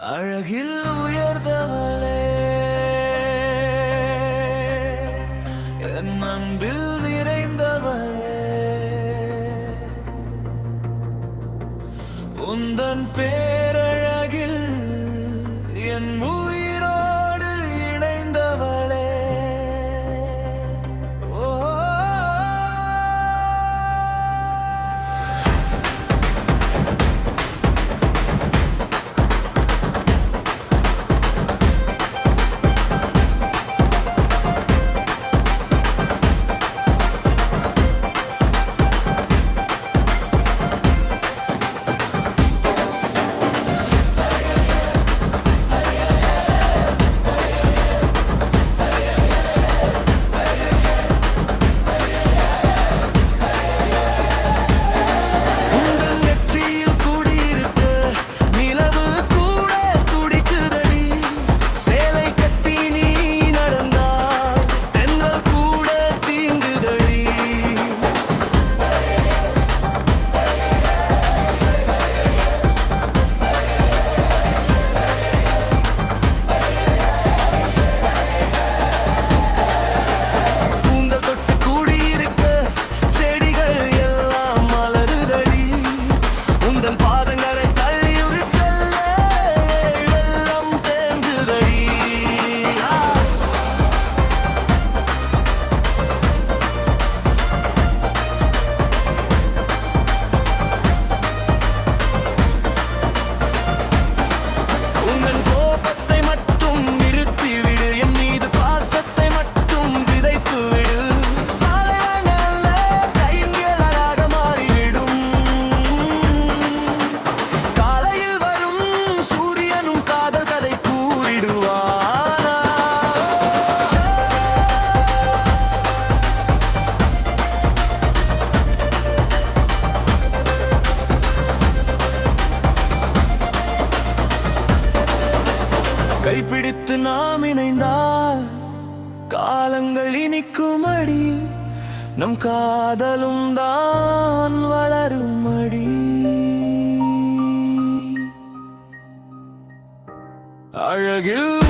அழகில் உயர்ந்தவளே. என் அன்பில் நிறைந்தவளே. உந்தன் பேரழகில் என் உயிரோடு உந்தன் பாதங்கரை கைப்பிடித்து நாம் இணைந்தால் காலங்கள் இனிக்கும் அடி. நம் காதலும் தான் வளரும் அடி. அழகில்